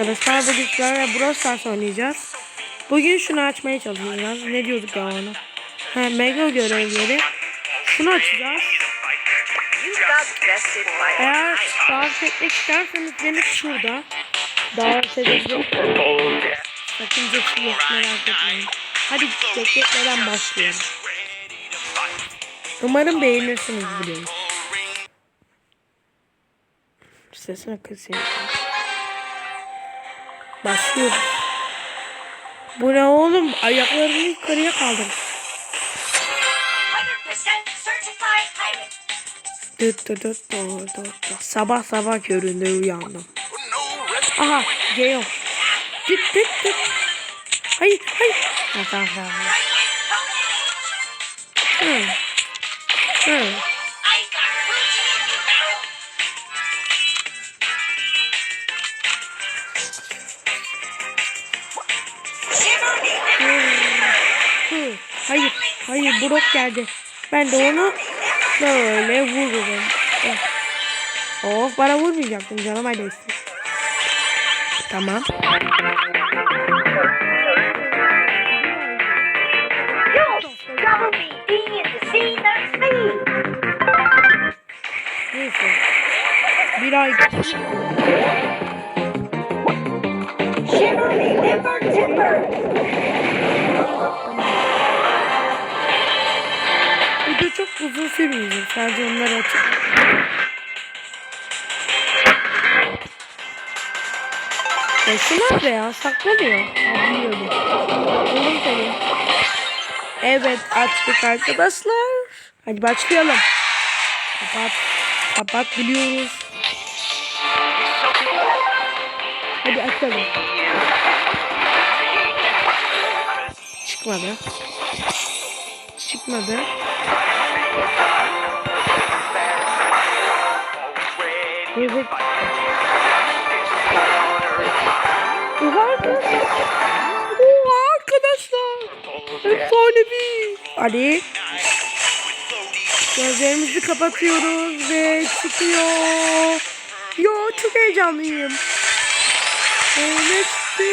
Arkadaşlar bugün sizlerle Brawl Stars oynayacağız. Bugün şunu açmaya çalışacağız. Ne diyorduk ya ona? Ha, mega görevleri. Şunu açacağız. Eğer davet etmek isterseniz beni şurada davet edebilirim. Sakıncası yok merak etmeyin. Hadi bekletmeden başlayalım. Umarım beğenirsiniz videoyu. Sesine kısayım. Başlıyoruz. Bu ne oğlum? Ayaklarını yukarıya kaldır. 100% certified pirate. Dıt dıt dıt dıt dıt. Sabah sabah köründe uyandım. Aha Gale. Dıt dıt dıt. Hayır hayır. Ha, tamam tamam. Hayır hayır Brock geldi. Ben de onu böyle vururum. Oh, oh bana vurmayacaktın canım hadi. Tamam. That's me. Neyse. Bir ay Shiver me timber timber. Video çok uzun sürmeyecek. Sadece onları açık. Ya şu nerede ya? Saklanıyor. Ha. Buldum seni. Evet açtık arkadaşlar. Hadi başlayalım. Kapat. Kapat biliyoruz. Hadi açalım. Çıkmadı. Çıkmadı. Evet. Oha arkadaşlar. Oha arkadaşlar. Efsanevi. Hadi. Gözlerimizi kapatıyoruz ve çıkıyor. Yo çok heyecanlıyım. Öyle çıktı.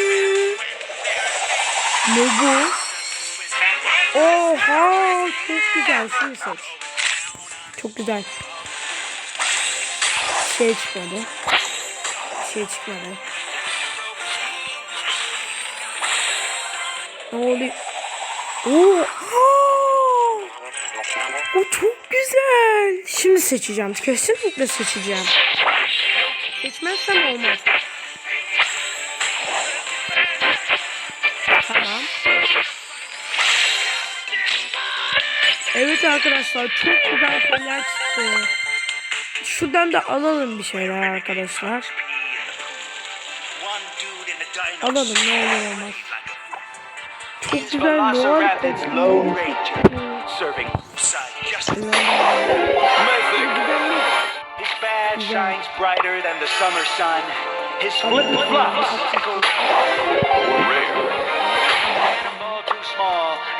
Ne bu? Çok güzel. Şunu seç. Çok güzel. Şey çıkmadı. Şey çıkmadı. Ne oluyor? Oha! O çok güzel. Şimdi seçeceğim. Kesinlikle seçeceğim. Seçmezsem olmaz. Evet arkadaşlar çok güzel şeyler çıktı. Şuradan da alalım bir şeyler arkadaşlar. Alalım ne olur olmaz. Çok güzel serving justice. His badge shines brighter than the summer sun. His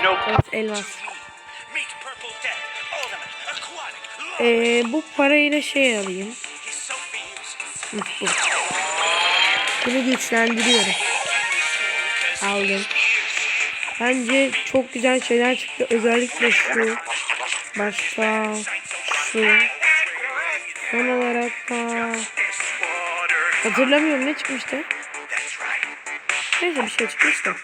no Evet elmas. Ee, bu parayla şey alayım. Bu. Bunu güçlendiriyorum. Aldım. Bence çok güzel şeyler çıktı. Özellikle şu. Başka şu. Son olarak da hatırlamıyorum ne çıkmıştı. Neyse bir şey çıkmıştı.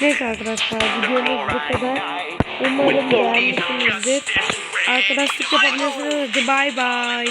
Neyse arkadaşlar videomuz bu kadar. Umarım beğenmişsinizdir. Arkadaşlık yapabilirsiniz. Bay bay.